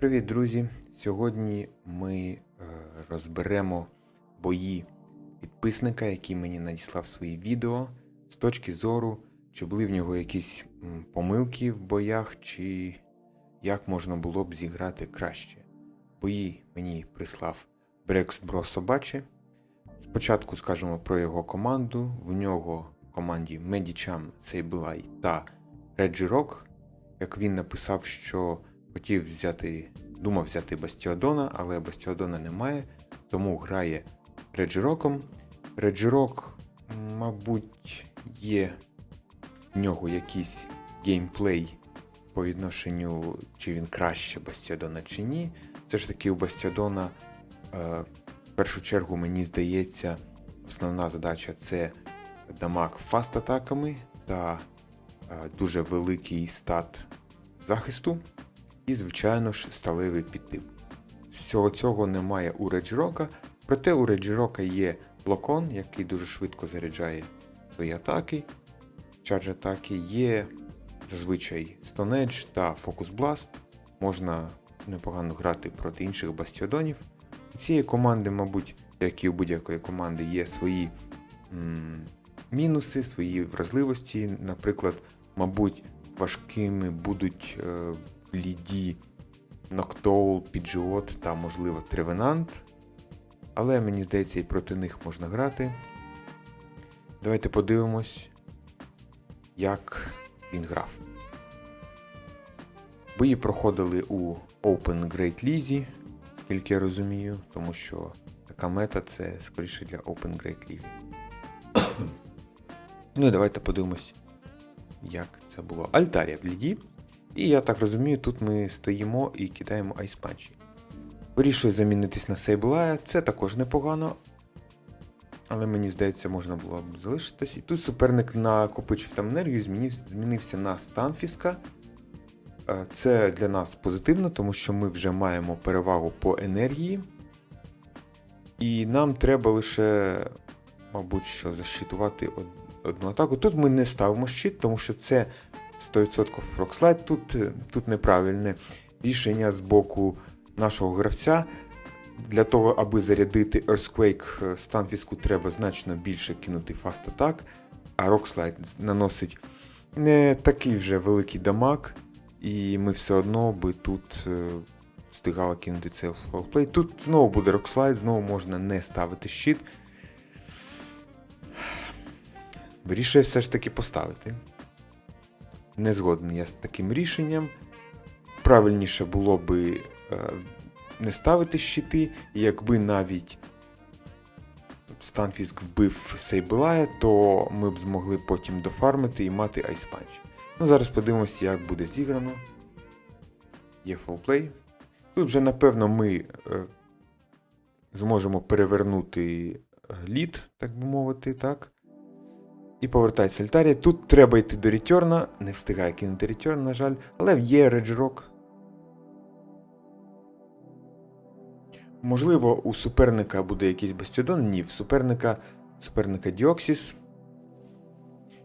Привіт, друзі! Сьогодні ми е, розберемо бої підписника, який мені надіслав свої відео з точки зору, чи були в нього якісь помилки в боях, чи як можна було б зіграти краще. Бої мені прислав Брекс Бро Собаче. Спочатку скажемо про його команду. В нього в команді Медічам Сейблай та Реджі Рок. Як він написав, що хотів взяти, думав взяти Бастіодона, але Бастіодона немає, тому грає Реджироком. Реджирок, мабуть, є в нього якийсь геймплей по відношенню, чи він краще Бастіодона чи ні. Це ж таки у Бастіодона, е, в першу чергу, мені здається, основна задача це дамаг фаст-атаками та е, дуже великий стат захисту. І, звичайно ж, сталевий підтип. Всього цього немає у Реджірока, проте у Реджірока є блокон, який дуже швидко заряджає свої атаки. Чардж атаки є зазвичай Stone Edge та Focus Blast. Можна непогано грати проти інших бастіодонів. У цієї команди, мабуть, як і у будь-якої команди, є свої м- мінуси, свої вразливості. Наприклад, мабуть, важкими будуть е, ліді Ноктоул, Піджіот та, можливо, Тревенант. Але мені здається, і проти них можна грати. Давайте подивимось, як він грав. Бої проходили у Open Great League, скільки я розумію, тому що така мета це скоріше для Open Great League. ну і давайте подивимось, як це було. Альтарія в ліді. І я так розумію, тут ми стоїмо і кидаємо айспанчі. Вирішую замінитись на Сейблая, це також непогано. Але мені здається, можна було б залишитись. І тут суперник накопичив там енергію, змінив, змінився на Станфіска. Е, Це для нас позитивно, тому що ми вже маємо перевагу по енергії. І нам треба лише, мабуть, що защитувати одну атаку. Тут ми не ставимо щит, тому що це 100% Фрокслайд. Тут, е, тут неправильне рішення з боку нашого гравця. Для того, аби зарядити Earthquake Станфіску, треба значно більше кинути фаст атак, а Rockslide наносить не такий вже великий дамаг, і ми все одно би тут е, встигали кинути цей фолплей. Тут знову буде Rockslide, знову можна не ставити щит. Вирішує все ж таки поставити. Не згоден я з таким рішенням. Правильніше було би е, не ставити щити, якби навіть Станфіск вбив Сейблая, то ми б змогли потім дофармити і мати айспанч. Ну, зараз подивимося, як буде зіграно. Є фолплей. Тут вже, напевно, ми е, зможемо перевернути лід, так би мовити, так. І повертається Альтарія. Тут треба йти до Рітерна. Не встигає кинути Рітерн, на жаль, але є Реджрок. Можливо, у суперника буде якийсь Бастіодон. Ні, в суперника, суперника Діоксіс.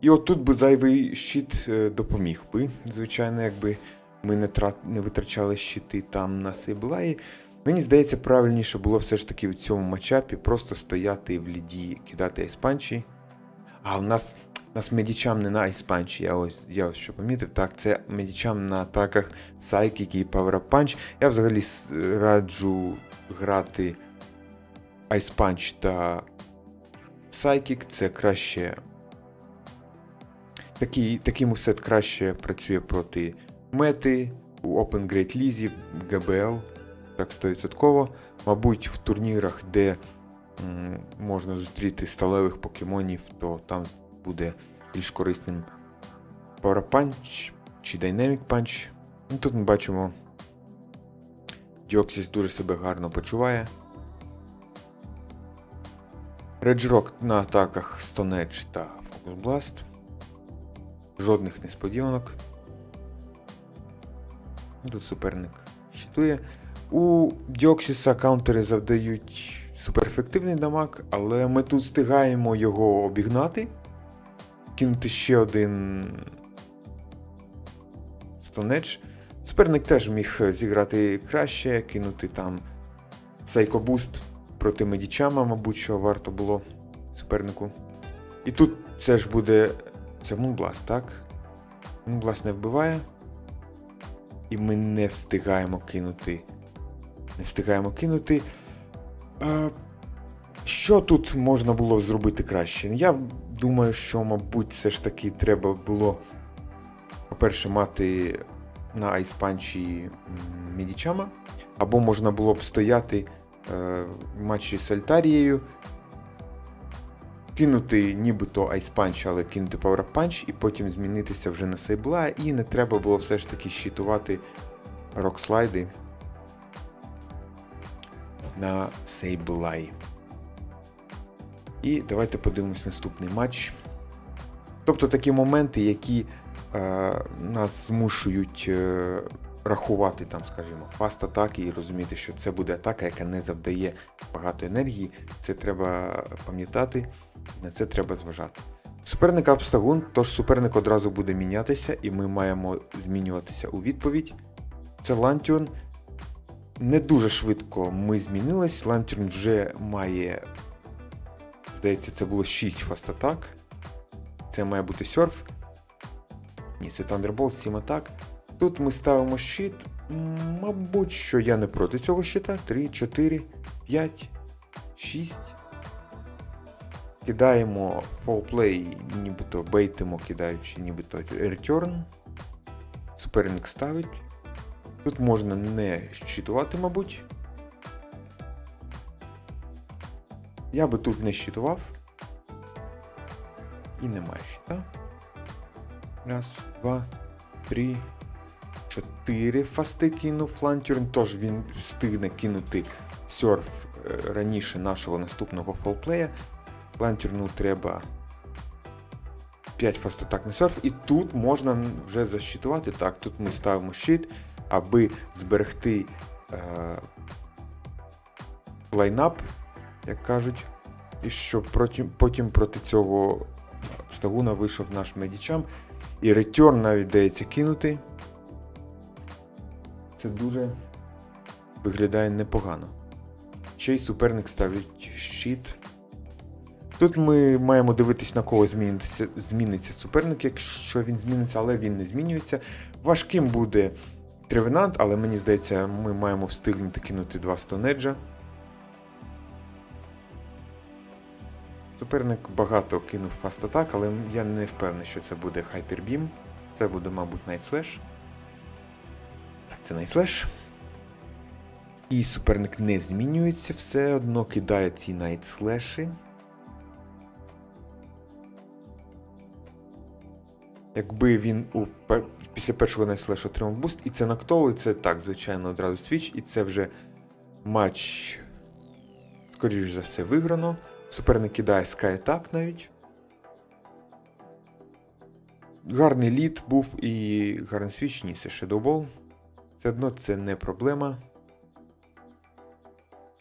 І от тут би зайвий щит е, допоміг би. Звичайно, якби ми не, трат... не витрачали щити там на Сейблаї. Мені здається, правильніше було все ж таки в цьому матчапі просто стояти в ліді, кидати айспанчі. А у нас у нас медічам не на айспанчі, я ось я ось що помітив. Так, це медічам на атаках Psychic і Power Punch. Я взагалі раджу грати Ice Punch та Psychic. Це краще. Такий, такий мусет краще працює проти мети у Open Great League, GBL, так 100%. Мабуть, в турнірах, де можна зустріти сталевих покемонів, то там буде більш корисним Power Punch чи Dynamic Punch. Ну, тут ми бачимо, Діоксіс дуже себе гарно почуває. Реджрок на атаках Stone та Focus Blast. Жодних несподіванок. Тут суперник щитує. У Діоксіса каунтери завдають суперефективний дамаг, але ми тут встигаємо його обігнати. Кинути ще один Stone Суперник теж міг е, зіграти краще, кинути там сайкобуст проти медічама, мабуть, що варто було супернику. І тут це ж буде. Це Мунбласт, так? Мунбласт не вбиває. І ми не встигаємо кинути. Не встигаємо кинути. Що тут можна було зробити краще? Я думаю, що, мабуть, все ж таки треба було, по-перше, мати на айспанчі Медічама, або можна було б стояти е, в матчі з Альтарією, кинути нібито айспанч, але кинути пауерпанч, і потім змінитися вже на сейбла, і не треба було все ж таки щитувати рокслайди на Сейблай. І давайте подивимось наступний матч. Тобто такі моменти, які е, нас змушують е, рахувати, там, скажімо, фаст атаки і розуміти, що це буде атака, яка не завдає багато енергії. Це треба пам'ятати, на це треба зважати. Суперник Абстагун, тож суперник одразу буде мінятися, і ми маємо змінюватися у відповідь. Це Лантіон. Не дуже швидко ми змінились. Лантіон вже має, здається, це було 6 фастатак. Це має бути серф. Ні, це Thunderbolt, 7 атак. Тут ми ставимо щит. Мабуть, що я не проти цього щита. 3, 4, 5, 6. Кидаємо фолплей, нібито бейтимо, кидаючи нібито return. Суперник ставить. Тут можна не щитувати, мабуть. Я би тут не щитував. І немає щита. Раз, два, три, чотири фасти кинув лантюрн, тож він встигне кинути серф е, раніше нашого наступного фолплея. Лантюрну треба 5 фастатак на серф, і тут можна вже защитувати. Так, тут ми ставимо щит, аби зберегти е, лайнап, як кажуть, і щоб потім, потім проти цього стагуна вийшов наш медічам. І ретерн навіть дається кинути. Це дуже виглядає непогано. Ще й суперник ставить щит. Тут ми маємо дивитись, на кого зміниться, зміниться суперник, якщо він зміниться, але він не змінюється. Важким буде Тревенант, але мені здається, ми маємо встигнути кинути два стонеджа. Суперник багато кинув фаст атак, але я не впевнений, що це буде Hyper Beam. Це буде, мабуть, Night Slash. Так, це Night Slash. І суперник не змінюється, все одно кидає ці Night Якби він у після першого Slash отримав буст, і це нактоли, це так, звичайно, одразу свіч, і це вже матч, скоріш за все, виграно. Суперник кидає Attack навіть. Гарний лід був і гарний свіч, ні, це Shadow Ball. Все одно це не проблема.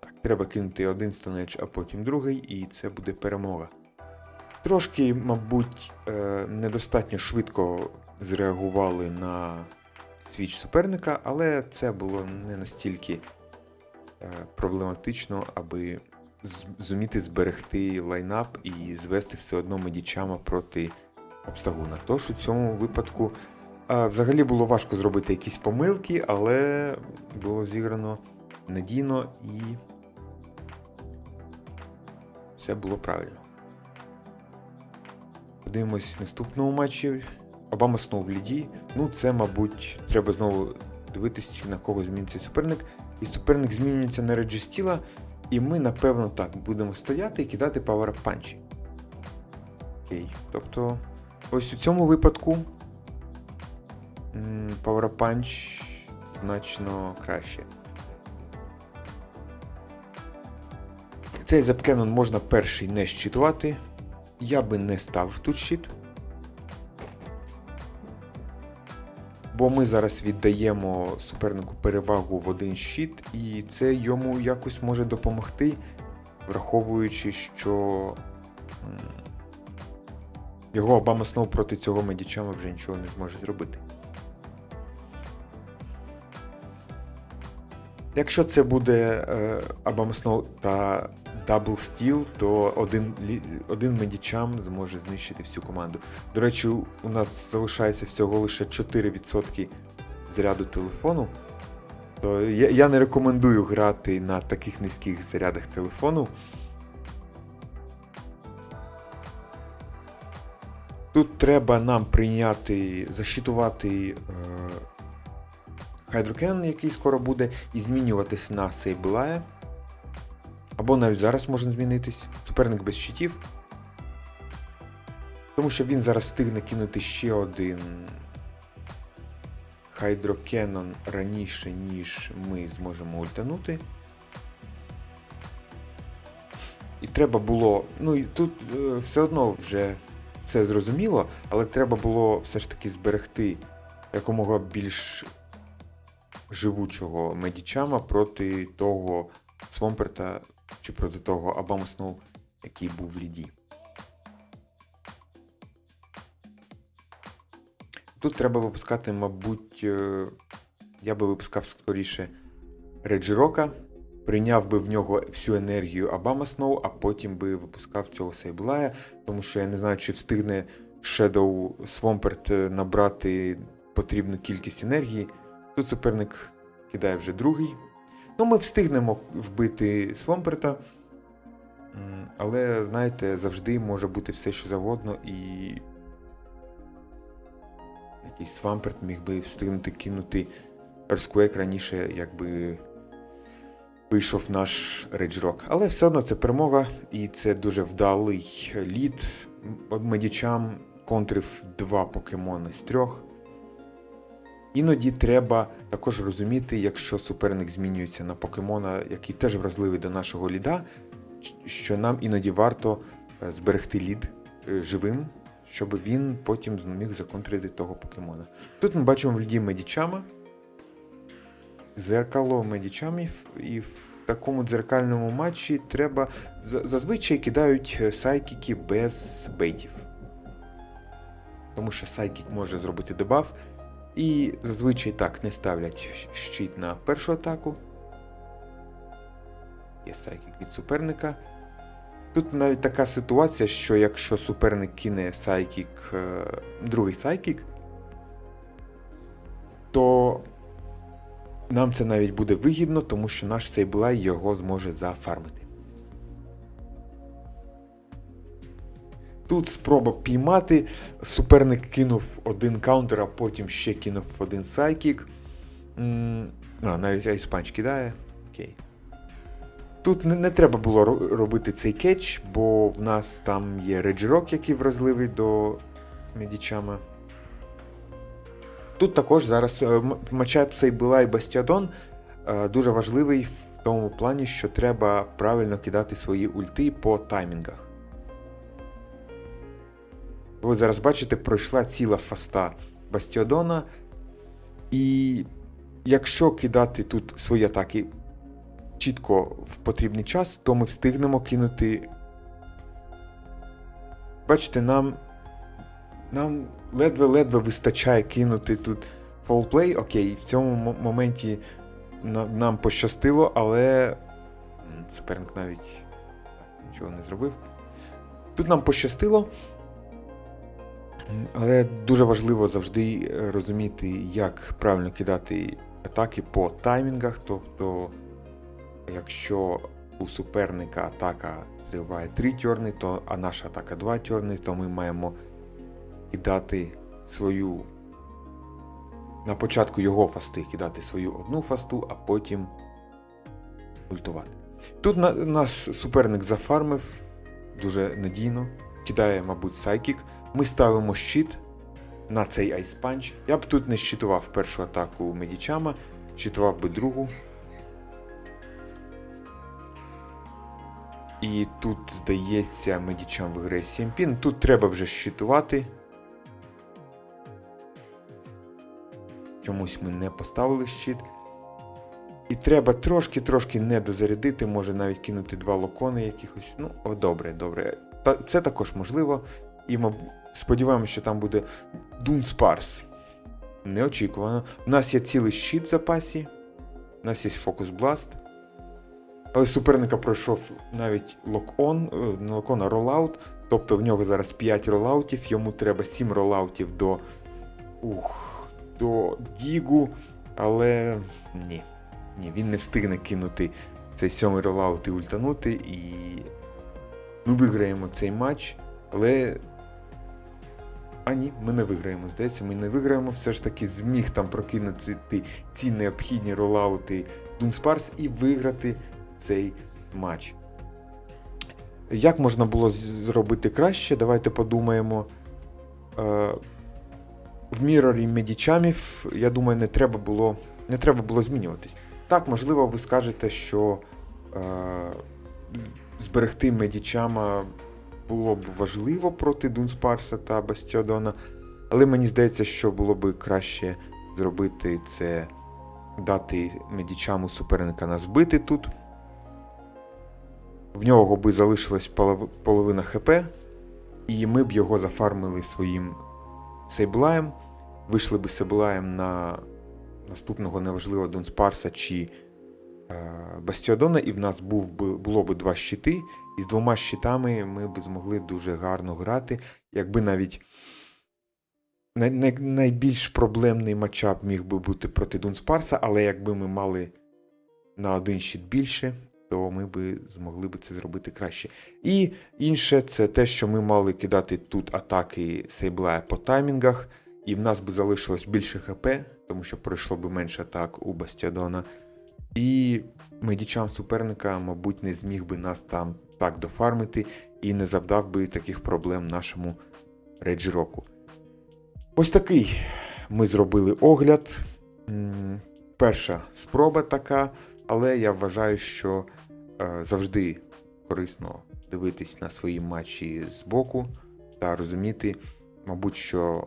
Так, треба кинути один стонеч, а потім другий, і це буде перемога. Трошки, мабуть, е, недостатньо швидко зреагували на свіч суперника, але це було не настільки е, проблематично, аби зуміти зберегти лайнап і звести все одно медічама проти обстагуна. Тож у цьому випадку взагалі було важко зробити якісь помилки, але було зіграно надійно і все було правильно. Подивимось в наступному матчі. Обама знову в ліді. Ну, це, мабуть, треба знову дивитись, на кого зміниться суперник. І суперник змінюється на Реджістіла. І ми, напевно, так, будемо стояти і кидати панчі. Окей. Тобто, ось у цьому випадку Punch значно краще. Цей запкенон можна перший не щитувати. Я би не ставив тут щит. Бо ми зараз віддаємо супернику перевагу в один щит, і це йому якось може допомогти, враховуючи, що його Обама Сноу проти цього медічама вже нічого не зможе зробити. Якщо це буде е, Абамаснов та Дабл Стіл, то один, один медічам зможе знищити всю команду. До речі, у нас залишається всього лише 4% заряду телефону. То я, я не рекомендую грати на таких низьких зарядах телефону. Тут треба нам прийняти, защитувати Хайдрокен, який скоро буде, і змінюватись на Сейблая. Або навіть зараз можна змінитись. Суперник без щитів. Тому що він зараз встигне кинути ще один Хайдрокенон раніше, ніж ми зможемо ультанути. І треба було. Ну і тут е, все одно вже все зрозуміло, але треба було все ж таки зберегти якомога більш живучого медічама проти того Свомперта чи проти того Абамасну, який був в ліді. Тут треба випускати, мабуть, е, я би випускав скоріше Реджірока, прийняв би в нього всю енергію Абама Сноу, а потім би випускав цього Сейблая, тому що я не знаю, чи встигне Shadow е, набрати потрібну кількість енергії. Тут суперник кидає вже другий. Ну, ми встигнемо вбити Свомперта. М, Але, знаєте, завжди може бути все, що завгодно, і якийсь Свамперт міг би встигнути кинути Earthquake раніше, якби вийшов наш Rock. Але все одно це перемога, і це дуже вдалий лід. Медічам контрив два покемони з трьох. Іноді треба також розуміти, якщо суперник змінюється на покемона, який теж вразливий до нашого ліда, що нам іноді варто е, зберегти лід е, живим, щоб він потім зміг законтрити того покемона. Тут ми бачимо в ліді медічама, зеркало медічамів, і в такому дзеркальному матчі треба зазвичай кидають е, сайкіки без бейтів. Тому що сайкік може зробити дебаф, і зазвичай так не ставлять щит на першу атаку. Є сайкік від суперника. Тут навіть така ситуація, що якщо суперник кине сайкік, е, другий сайкік, то нам це навіть буде вигідно, тому що наш Сейблай його зможе зафармити. Тут спроба піймати. Суперник кинув один каунтер, а потім ще кинув один сайкік. А, навіть айспанч кидає. Окей. Тут не, не треба було робити цей кетч, бо в нас там є Реджірок, який вразливий до Медічама. Тут також зараз е, матчап Сейбила і Бастіадон е, дуже важливий в тому плані, що треба правильно кидати свої ульти по таймінгах. Ви зараз бачите, пройшла ціла фаста Бастіодона. І якщо кидати тут свої атаки чітко в потрібний час, то ми встигнемо кинути. Бачите, нам. Нам ледве-ледве вистачає кинути тут фолплей. Окей, в цьому моменті нам пощастило, але суперник навіть нічого не зробив. Тут нам пощастило. Але дуже важливо завжди е, розуміти, як правильно кидати атаки по таймінгах. Тобто, якщо у суперника атака триває 3 тьорни, то, а наша атака 2 тьорни, то ми маємо кидати свою. На початку його фасти кидати свою одну фасту, а потім ультувати. Тут на, нас суперник зафармив дуже надійно, кидає, мабуть, сайкік. Ми ставимо щит на цей айспанч. Я б тут не щитував першу атаку Медічама, щитував би другу. І тут, здається, Медічам виграє 7 пін. Тут треба вже щитувати. Чомусь ми не поставили щит. І треба трошки-трошки не дозарядити, може навіть кинути два локони якихось. Ну, о, добре, добре. Та, це також можливо. І ми сподіваємося, що там буде Дун Спарс. Неочікувано. У нас є цілий щит в запасі. У нас є Focus Blast. Але суперника пройшов навіть лок-он, е, не лок-он, а ролаут. Тобто в нього зараз 5 ролаутів, йому треба 7 ролаутів до. Ух, до Дігу. Але ні. Ні, він не встигне кинути цей сьомий ролаут і ультанути. І ми виграємо цей матч. Але. А ні, ми не виграємо. Здається, ми не виграємо. Все ж таки зміг там прокинути ці необхідні ролаути Дунспарс і виграти цей матч. Як можна було зробити краще? Давайте подумаємо. Е, в мірорі медічамів, я думаю, не треба було, не треба було змінюватись. Так, можливо, ви скажете, що е, зберегти медічама було б важливо проти Дунспарса та Бастіодона, але мені здається, що було б краще зробити це, дати медічаму суперника нас вбити тут. В нього би залишилась половина ХП, і ми б його зафармили своїм сейблаєм, вийшли би сейблаєм на наступного неважливого Дунспарса чи Бастіодона, і в нас був було б два щити, і з двома щитами ми б змогли дуже гарно грати, якби навіть най, най, найбільш проблемний матчап міг би бути проти Дунспарса, але якби ми мали на один щит більше, то ми би змогли би це зробити краще. І інше це те, що ми мали кидати тут атаки Сейблая по таймінгах, і в нас би залишилось більше ХП, тому що пройшло би менше атак у Бастіодона. І медічам суперника, мабуть, не зміг би нас там так дофармити і не завдав би таких проблем нашому Реджіроку. Ось такий ми зробили огляд. Перша спроба така, але я вважаю, що е, завжди корисно дивитись на свої матчі збоку та розуміти, мабуть, що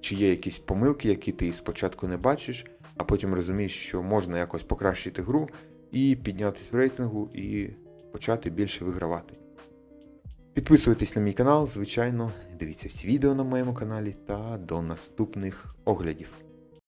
чи є якісь помилки, які ти спочатку не бачиш, а потім розумієш, що можна якось покращити гру і піднятися в рейтингу і почати більше вигравати. Підписуйтесь на мій канал, звичайно, дивіться всі відео на моєму каналі та до наступних оглядів.